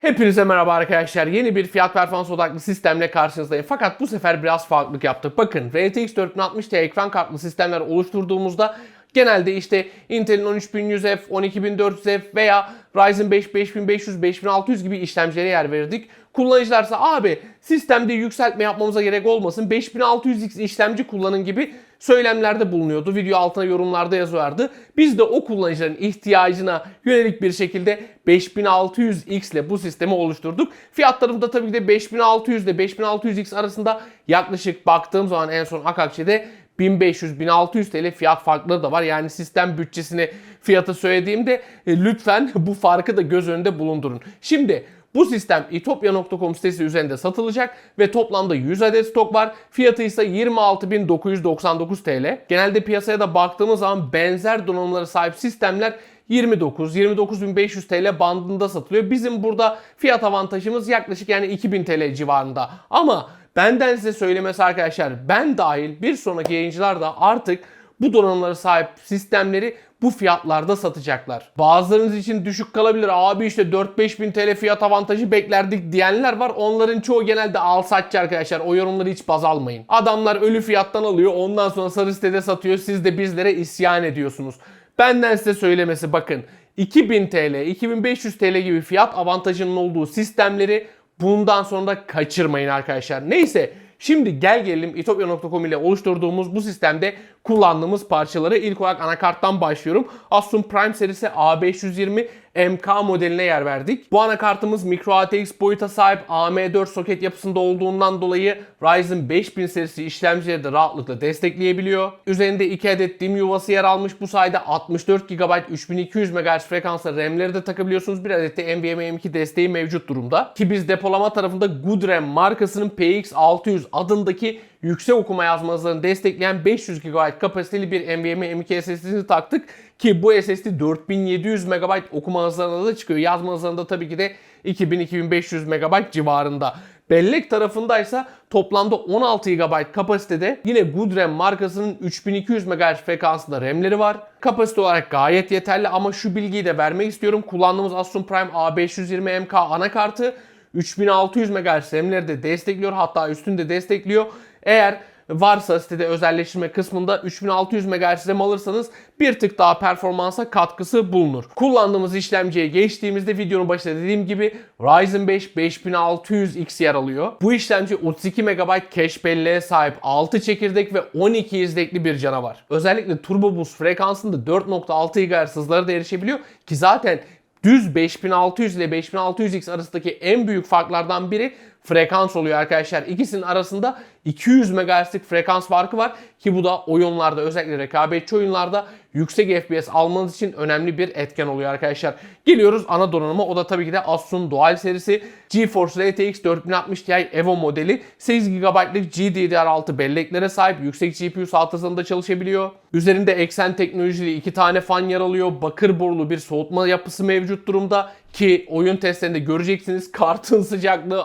Hepinize merhaba arkadaşlar. Yeni bir fiyat performans odaklı sistemle karşınızdayım. Fakat bu sefer biraz farklılık yaptık. Bakın RTX 4060 Ti ekran kartlı sistemler oluşturduğumuzda genelde işte Intel'in 13100F, 12400F veya Ryzen 5 5500, 5600 gibi işlemcilere yer verdik. Kullanıcılarsa abi sistemde yükseltme yapmamıza gerek olmasın 5600X işlemci kullanın gibi söylemlerde bulunuyordu. Video altına yorumlarda yazıyorlardı. Biz de o kullanıcıların ihtiyacına yönelik bir şekilde 5600X ile bu sistemi oluşturduk. Fiyatlarında tabii ki de 5600 ile 5600X arasında yaklaşık baktığım zaman en son Akakçe'de 1500-1600 TL fiyat farkları da var. Yani sistem bütçesini fiyatı söylediğimde e, lütfen bu farkı da göz önünde bulundurun. Şimdi bu sistem itopya.com sitesi üzerinde satılacak ve toplamda 100 adet stok var. Fiyatı ise 26.999 TL. Genelde piyasaya da baktığımız zaman benzer donanımlara sahip sistemler 29 29500 TL bandında satılıyor. Bizim burada fiyat avantajımız yaklaşık yani 2000 TL civarında. Ama benden size söylemesi arkadaşlar ben dahil bir sonraki yayıncılar da artık bu donanımlara sahip sistemleri bu fiyatlarda satacaklar. Bazılarınız için düşük kalabilir. Abi işte 4-5 bin TL fiyat avantajı beklerdik diyenler var. Onların çoğu genelde al satçı arkadaşlar. O yorumları hiç baz almayın. Adamlar ölü fiyattan alıyor. Ondan sonra sarı sitede satıyor. Siz de bizlere isyan ediyorsunuz. Benden size söylemesi bakın. 2000 TL, 2500 TL gibi fiyat avantajının olduğu sistemleri bundan sonra da kaçırmayın arkadaşlar. Neyse Şimdi gel gelelim itopya.com ile oluşturduğumuz bu sistemde kullandığımız parçaları ilk olarak anakarttan başlıyorum. Asus Prime serisi A520 MK modeline yer verdik. Bu anakartımız micro ATX boyuta sahip AM4 soket yapısında olduğundan dolayı Ryzen 5000 serisi işlemcileri de rahatlıkla destekleyebiliyor. Üzerinde 2 adet DIMM yuvası yer almış. Bu sayede 64 GB 3200 MHz frekansla RAM'leri de takabiliyorsunuz. Bir adet de NVMe M2 desteği mevcut durumda. Ki biz depolama tarafında Goodram markasının PX600 adındaki yüksek okuma yazma hızlarını destekleyen 500 GB kapasiteli bir NVMe M2 SSD'si taktık. Ki bu SSD 4700 MB okuma hızlarına da çıkıyor. Yazma hızlarında tabii ki de 2000-2500 MB civarında. Bellek tarafındaysa toplamda 16 GB kapasitede yine Goodram markasının 3200 MHz frekansında RAM'leri var. Kapasite olarak gayet yeterli ama şu bilgiyi de vermek istiyorum. Kullandığımız Asus Prime A520MK anakartı 3600 MHz RAM'leri de destekliyor hatta üstünde destekliyor. Eğer varsa sitede özelleştirme kısmında 3600 MHz RAM alırsanız bir tık daha performansa katkısı bulunur. Kullandığımız işlemciye geçtiğimizde videonun başında dediğim gibi Ryzen 5 5600X yer alıyor. Bu işlemci 32 MB cache belleğe sahip 6 çekirdek ve 12 izlekli bir canavar. Özellikle Turbo Boost frekansında 4.6 GHz hızları da erişebiliyor ki zaten düz 5600 ile 5600X arasındaki en büyük farklardan biri frekans oluyor arkadaşlar. İkisinin arasında 200 MHz'lik frekans farkı var ki bu da oyunlarda özellikle rekabetçi oyunlarda yüksek FPS almanız için önemli bir etken oluyor arkadaşlar. Geliyoruz ana donanıma. O da tabii ki de Asus'un Dual serisi GeForce RTX 4060 Ti Evo modeli 8 GB'lık GDDR6 belleklere sahip yüksek GPU saat hızında çalışabiliyor. Üzerinde eksen teknolojili iki tane fan yer alıyor. Bakır borulu bir soğutma yapısı mevcut durumda ki oyun testlerinde göreceksiniz kartın sıcaklığı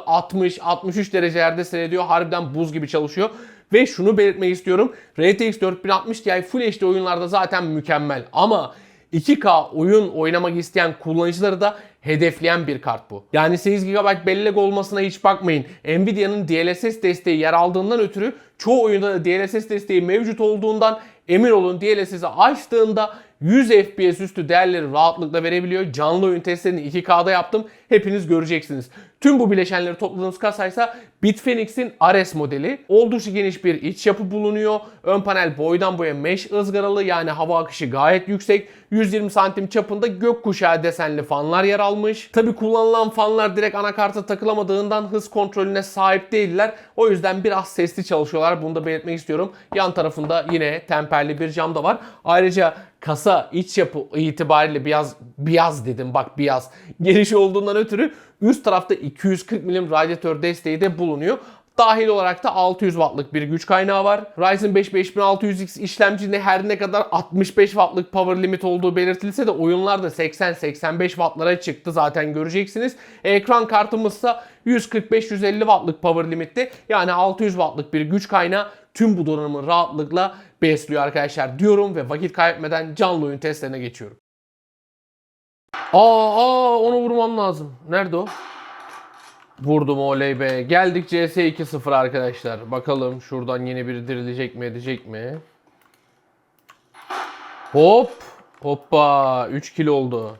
60-63 derecelerde seyrediyor. Harbiden buz gibi çalışıyor. Ve şunu belirtmek istiyorum. RTX 4060 Ti Full HD oyunlarda zaten mükemmel. Ama 2K oyun oynamak isteyen kullanıcıları da hedefleyen bir kart bu. Yani 8 GB bellek olmasına hiç bakmayın. Nvidia'nın DLSS desteği yer aldığından ötürü çoğu oyunda da DLSS desteği mevcut olduğundan emin olun DLSS'i açtığında 100 FPS üstü değerleri rahatlıkla verebiliyor. Canlı oyun testlerini 2K'da yaptım. Hepiniz göreceksiniz. Tüm bu bileşenleri topladığımız kasaysa Bitfenix'in Ares modeli. Oldukça geniş bir iç yapı bulunuyor. Ön panel boydan boya mesh ızgaralı yani hava akışı gayet yüksek. 120 santim çapında gökkuşağı desenli fanlar yer almış. Tabi kullanılan fanlar direkt anakarta takılamadığından hız kontrolüne sahip değiller. O yüzden biraz sesli çalışıyorlar. Bunu da belirtmek istiyorum. Yan tarafında yine temperli bir cam da var. Ayrıca kasa iç yapı itibariyle biraz beyaz dedim bak beyaz geniş olduğundan ötürü üst tarafta 240 milim radyatör desteği de bulunuyor. Dahil olarak da 600 wattlık bir güç kaynağı var. Ryzen 5 5600X işlemcinde her ne kadar 65 wattlık power limit olduğu belirtilse de oyunlarda 80-85 wattlara çıktı zaten göreceksiniz. Ekran kartımızsa 145-150 wattlık power limitte yani 600 wattlık bir güç kaynağı tüm bu donanımı rahatlıkla besliyor arkadaşlar diyorum ve vakit kaybetmeden canlı oyun testlerine geçiyorum. Aa, aa onu vurmam lazım. Nerede o? Vurdum oley be. Geldik CS 2-0 arkadaşlar. Bakalım şuradan yeni biri dirilecek mi edecek mi? Hop. Hoppa. 3 kill oldu.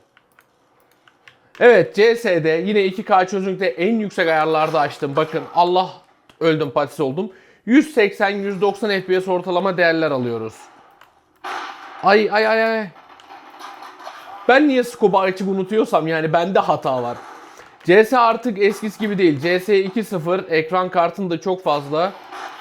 Evet CS'de yine 2K çözünürlükte en yüksek ayarlarda açtım. Bakın Allah öldüm patis oldum. 180-190 FPS ortalama değerler alıyoruz. Ay ay ay ay. Ben niye scope'u açıp unutuyorsam yani bende hata var. CS artık eskisi gibi değil. CS 2.0 ekran kartında çok fazla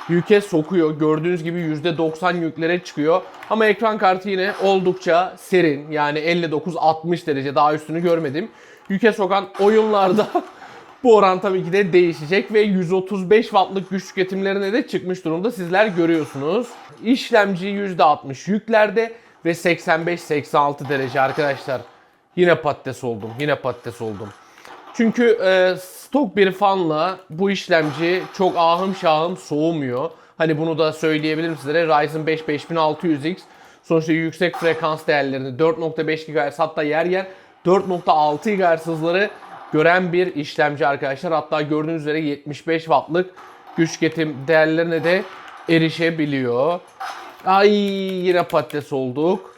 yüke sokuyor. Gördüğünüz gibi %90 yüklere çıkıyor. Ama ekran kartı yine oldukça serin. Yani 59-60 derece daha üstünü görmedim. Yüke sokan oyunlarda bu oran tabii ki de değişecek ve 135 wattlık güç tüketimlerine de çıkmış durumda sizler görüyorsunuz. İşlemci %60 yüklerde ve 85-86 derece arkadaşlar. Yine patates oldum. Yine patates oldum. Çünkü e, stok bir fanla bu işlemci çok ahım şahım soğumuyor. Hani bunu da söyleyebilirim sizlere. Ryzen 5 5600X sonuçta yüksek frekans değerlerini 4.5 GHz hatta yer yer 4.6 GHz hızları gören bir işlemci arkadaşlar. Hatta gördüğünüz üzere 75 wattlık güç tüketim değerlerine de erişebiliyor. Ay yine patates olduk.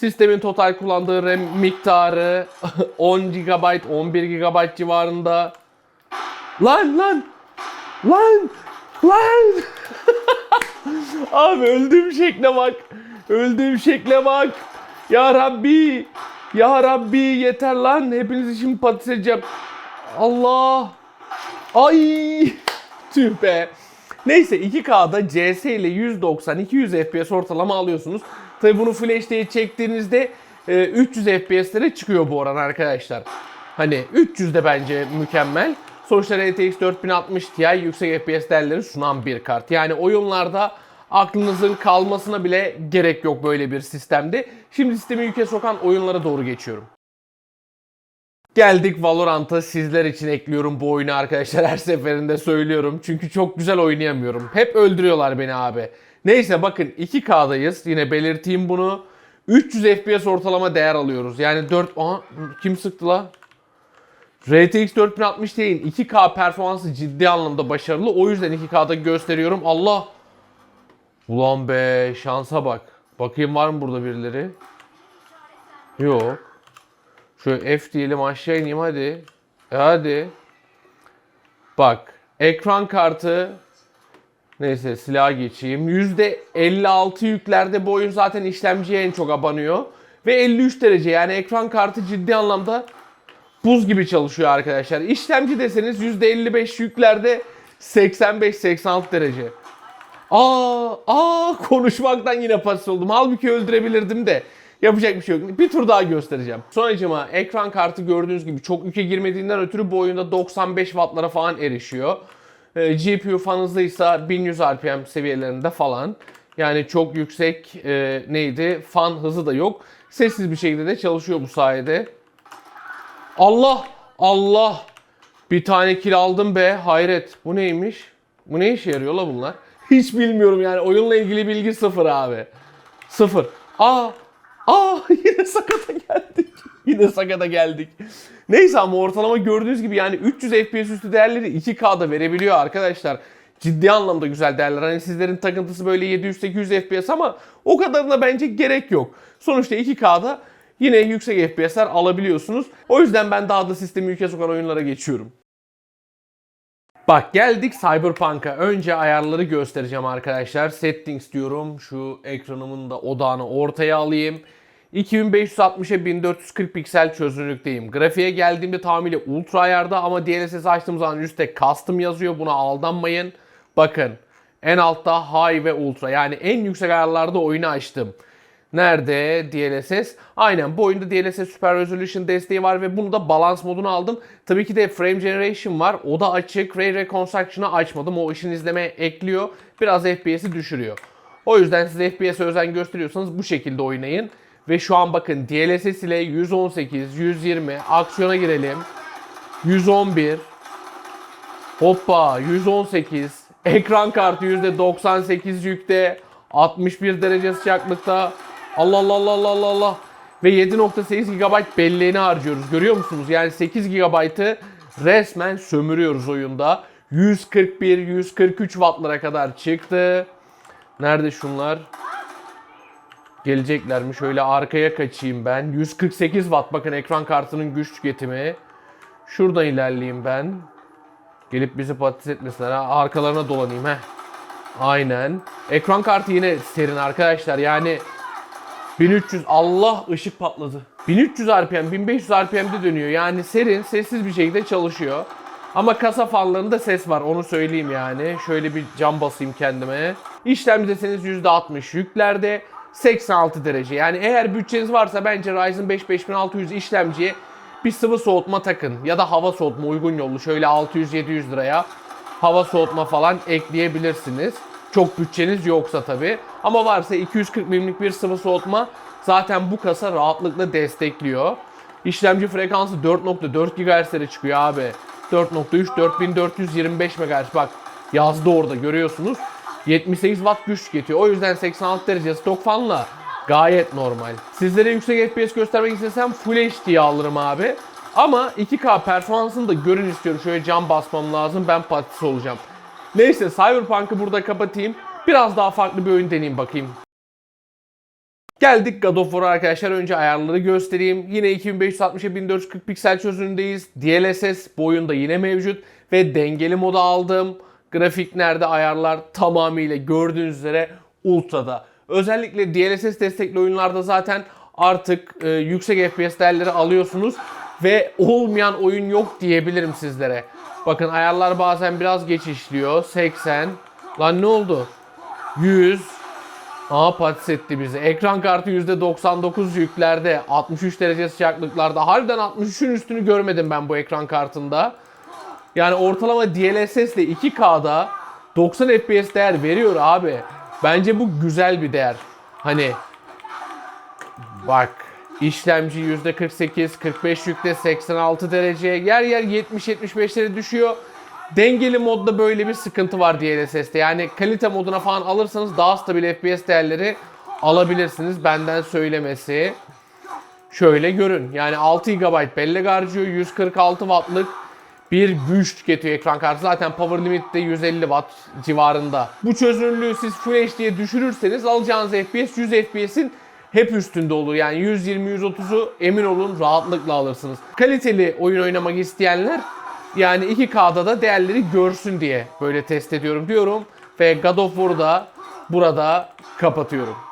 Sistemin total kullandığı RAM miktarı 10 GB, 11 GB civarında. Lan lan! Lan! Lan! Abi öldüğüm şekle bak. Öldüğüm şekle bak. Ya Rabbi! Ya Rabbi yeter lan. Hepinizi şimdi patates. Allah! Ay! Tüh be. Neyse 2K'da CS ile 190-200 FPS ortalama alıyorsunuz. Tabi bunu Full HD'ye çektiğinizde e, 300 FPS'lere çıkıyor bu oran arkadaşlar. Hani 300 de bence mükemmel. Sonuçta RTX 4060 Ti yüksek FPS değerleri sunan bir kart. Yani oyunlarda aklınızın kalmasına bile gerek yok böyle bir sistemde. Şimdi sistemi yüke sokan oyunlara doğru geçiyorum. Geldik Valorant'a sizler için ekliyorum bu oyunu arkadaşlar her seferinde söylüyorum. Çünkü çok güzel oynayamıyorum. Hep öldürüyorlar beni abi. Neyse bakın 2K'dayız. Yine belirteyim bunu. 300 FPS ortalama değer alıyoruz. Yani 4... Aha, kim sıktı la? RTX 4060 Ti'nin 2K performansı ciddi anlamda başarılı. O yüzden 2K'da gösteriyorum. Allah! Ulan be şansa bak. Bakayım var mı burada birileri? Yok. Şöyle F diyelim aşağı ineyim hadi. E hadi. Bak. Ekran kartı. Neyse silah geçeyim. %56 yüklerde bu oyun zaten işlemciye en çok abanıyor. Ve 53 derece yani ekran kartı ciddi anlamda buz gibi çalışıyor arkadaşlar. İşlemci deseniz %55 yüklerde 85-86 derece. Aa, aa konuşmaktan yine pas oldum. Halbuki öldürebilirdim de. Yapacak bir şey yok. Bir tur daha göstereceğim. Sonucuma ekran kartı gördüğünüz gibi çok yüke girmediğinden ötürü bu oyunda 95 wattlara falan erişiyor. Ee, GPU fan hızlıysa 1100 RPM seviyelerinde falan. Yani çok yüksek e, neydi? Fan hızı da yok. Sessiz bir şekilde de çalışıyor bu sayede. Allah! Allah! Bir tane kill aldım be. Hayret. Bu neymiş? Bu ne işe yarıyor la bunlar? Hiç bilmiyorum yani. Oyunla ilgili bilgi sıfır abi. Sıfır. Aa! Aa! Yine sakata geldik. Yine sakata geldik. Neyse ama ortalama gördüğünüz gibi yani 300 FPS üstü değerleri 2K'da verebiliyor arkadaşlar. Ciddi anlamda güzel değerler. Hani sizlerin takıntısı böyle 700-800 FPS ama o kadarına bence gerek yok. Sonuçta 2K'da yine yüksek FPS'ler alabiliyorsunuz. O yüzden ben daha da sistemi yüke sokan oyunlara geçiyorum. Bak geldik Cyberpunk'a. Önce ayarları göstereceğim arkadaşlar. Settings diyorum. Şu ekranımın da odağını ortaya alayım. 2560'a 1440 piksel çözünürlükteyim. Grafiğe geldiğimde tamamıyla ultra ayarda ama DLSS açtığım zaman üstte custom yazıyor. Buna aldanmayın. Bakın en altta high ve ultra yani en yüksek ayarlarda oyunu açtım. Nerede DLSS? Aynen bu oyunda DLSS Super Resolution desteği var ve bunu da balance moduna aldım. Tabii ki de Frame Generation var. O da açık. Ray Reconstruction'ı açmadım. O işin izleme ekliyor. Biraz FPS'i düşürüyor. O yüzden siz FPS'e özen gösteriyorsanız bu şekilde oynayın. Ve şu an bakın DLSS ile 118, 120 aksiyona girelim. 111 Hoppa 118 Ekran kartı %98 yükte 61 derece sıcaklıkta Allah Allah Allah Allah Allah Allah ve 7.8 GB belleğini harcıyoruz. Görüyor musunuz? Yani 8 GB'ı resmen sömürüyoruz oyunda. 141, 143 wattlara kadar çıktı. Nerede şunlar? Gelecekler mi? Şöyle arkaya kaçayım ben. 148 watt bakın ekran kartının güç tüketimi. Şuradan ilerleyeyim ben. Gelip bizi patates etmesinler. Arkalarına dolanayım he. Aynen. Ekran kartı yine serin arkadaşlar. Yani 1300 Allah ışık patladı. 1300 RPM, 1500 RPM'de dönüyor. Yani serin, sessiz bir şekilde çalışıyor. Ama kasa fanlarında ses var onu söyleyeyim yani. Şöyle bir cam basayım kendime. İşlemci deseniz %60 yüklerde. 86 derece. Yani eğer bütçeniz varsa bence Ryzen 5 5600 işlemciye bir sıvı soğutma takın. Ya da hava soğutma uygun yollu. Şöyle 600-700 liraya hava soğutma falan ekleyebilirsiniz. Çok bütçeniz yoksa tabi. Ama varsa 240 milimlik bir sıvı soğutma zaten bu kasa rahatlıkla destekliyor. İşlemci frekansı 4.4 GHz'lere çıkıyor abi. 4.3 4425 MHz bak yazdı orada görüyorsunuz. 78 Watt güç tüketiyor. O yüzden 86 derece stok fanla gayet normal. Sizlere yüksek FPS göstermek istesem Full HD'yi alırım abi. Ama 2K performansını da görün istiyorum. Şöyle cam basmam lazım. Ben patates olacağım. Neyse Cyberpunk'ı burada kapatayım. Biraz daha farklı bir oyun deneyeyim bakayım. Geldik God of War'a arkadaşlar. Önce ayarları göstereyim. Yine 2560'a 1440 piksel çözünürlüğündeyiz. DLSS bu oyunda yine mevcut. Ve dengeli moda aldım. Grafiklerde ayarlar tamamıyla gördüğünüz üzere ultra'da. Özellikle DLSS destekli oyunlarda zaten artık e, yüksek FPS değerleri alıyorsunuz. Ve olmayan oyun yok diyebilirim sizlere. Bakın ayarlar bazen biraz geç işliyor. 80. Lan ne oldu? 100. Aa patates etti bizi. Ekran kartı %99 yüklerde. 63 derece sıcaklıklarda. Harbiden 63'ün üstünü görmedim ben bu ekran kartında. Yani ortalama DLSS ile 2K'da 90 FPS değer veriyor abi. Bence bu güzel bir değer. Hani bak işlemci %48, 45 yükte 86 derece, yer yer 70-75'lere düşüyor. Dengeli modda böyle bir sıkıntı var DLSS'te. Yani kalite moduna falan alırsanız daha stabil FPS değerleri alabilirsiniz. Benden söylemesi. Şöyle görün. Yani 6 GB bellek harcıyor. 146 Watt'lık bir güç tüketiyor ekran kartı. Zaten power limit de 150 Watt civarında. Bu çözünürlüğü siz Full HD'ye düşürürseniz alacağınız FPS 100 FPS'in hep üstünde olur. Yani 120-130'u emin olun rahatlıkla alırsınız. Kaliteli oyun oynamak isteyenler yani 2K'da da değerleri görsün diye böyle test ediyorum diyorum. Ve God of War'da burada kapatıyorum.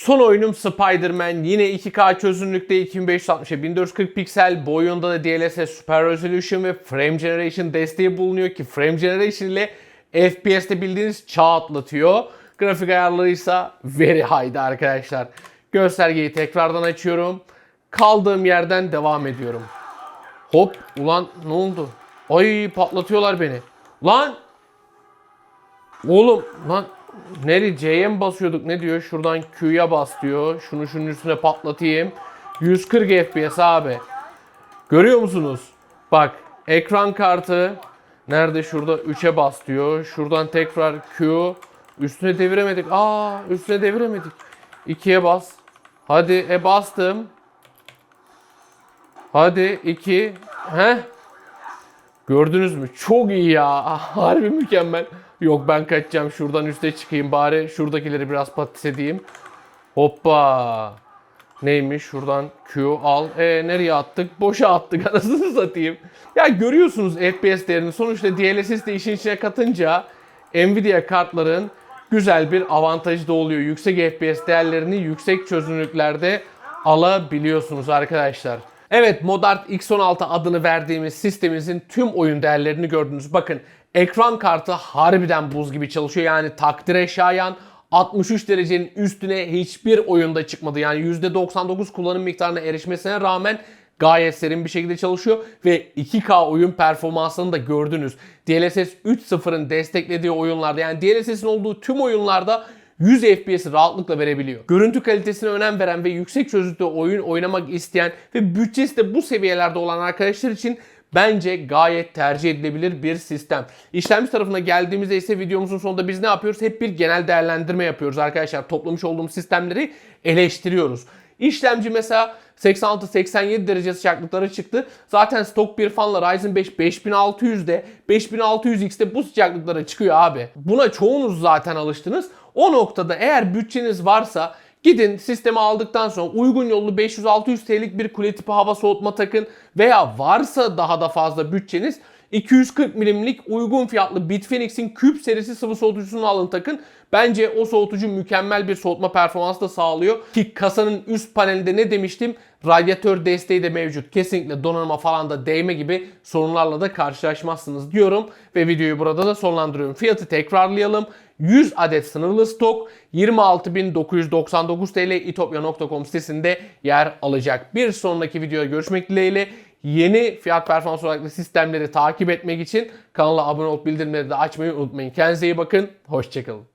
Son oyunum Spider-Man. Yine 2K çözünürlükte 2560'a 1440 piksel. Bu oyunda da DLSS Super Resolution ve Frame Generation desteği bulunuyor ki Frame Generation ile FPS'te bildiğiniz çağ atlatıyor. Grafik ayarları ise very high'da arkadaşlar. Göstergeyi tekrardan açıyorum. Kaldığım yerden devam ediyorum. Hop ulan ne oldu? Ay patlatıyorlar beni. Lan! Oğlum lan Nereye C'ye mi basıyorduk ne diyor? Şuradan Q'ya bas diyor. Şunu şunun üstüne patlatayım. 140 FPS abi. Görüyor musunuz? Bak ekran kartı nerede şurada 3'e bas diyor. Şuradan tekrar Q. Üstüne deviremedik. Aa üstüne deviremedik. 2'ye bas. Hadi e bastım. Hadi 2. He? Gördünüz mü? Çok iyi ya. Harbi mükemmel. Yok ben kaçacağım. Şuradan üste çıkayım bari. Şuradakileri biraz patates edeyim. Hoppa. Neymiş? Şuradan Q al. E nereye attık? Boşa attık anasını satayım. Ya görüyorsunuz FPS değerini. Sonuçta DLSS de işin içine katınca Nvidia kartların güzel bir avantajı da oluyor. Yüksek FPS değerlerini yüksek çözünürlüklerde alabiliyorsunuz arkadaşlar. Evet Modart X16 adını verdiğimiz sistemimizin tüm oyun değerlerini gördünüz. Bakın ekran kartı harbiden buz gibi çalışıyor. Yani takdire şayan 63 derecenin üstüne hiçbir oyunda çıkmadı. Yani %99 kullanım miktarına erişmesine rağmen gayet serin bir şekilde çalışıyor ve 2K oyun performansını da gördünüz. DLSS 3.0'ın desteklediği oyunlarda yani DLSS'in olduğu tüm oyunlarda 100 FPS'i rahatlıkla verebiliyor. Görüntü kalitesine önem veren ve yüksek çözünürlükte oyun oynamak isteyen ve bütçesi de bu seviyelerde olan arkadaşlar için bence gayet tercih edilebilir bir sistem. İşlemci tarafına geldiğimizde ise videomuzun sonunda biz ne yapıyoruz? Hep bir genel değerlendirme yapıyoruz arkadaşlar. Toplamış olduğum sistemleri eleştiriyoruz. İşlemci mesela 86-87 derece sıcaklıklara çıktı. Zaten stok bir fanla Ryzen 5 5600'de 5600X'te bu sıcaklıklara çıkıyor abi. Buna çoğunuz zaten alıştınız. O noktada eğer bütçeniz varsa Gidin sistemi aldıktan sonra uygun yollu 500-600 TL'lik bir kule tipi hava soğutma takın veya varsa daha da fazla bütçeniz 240 milimlik uygun fiyatlı Bitfenix'in Cube serisi sıvı soğutucusunu alın takın. Bence o soğutucu mükemmel bir soğutma performansı da sağlıyor. Ki kasanın üst panelinde ne demiştim? Radyatör desteği de mevcut. Kesinlikle donanıma falan da değme gibi sorunlarla da karşılaşmazsınız diyorum. Ve videoyu burada da sonlandırıyorum. Fiyatı tekrarlayalım. 100 adet sınırlı stok 26.999 TL itopya.com sitesinde yer alacak. Bir sonraki videoda görüşmek dileğiyle. Yeni fiyat performans odaklı sistemleri takip etmek için kanala abone olup bildirimleri de açmayı unutmayın. Kendinize iyi bakın. Hoşçakalın.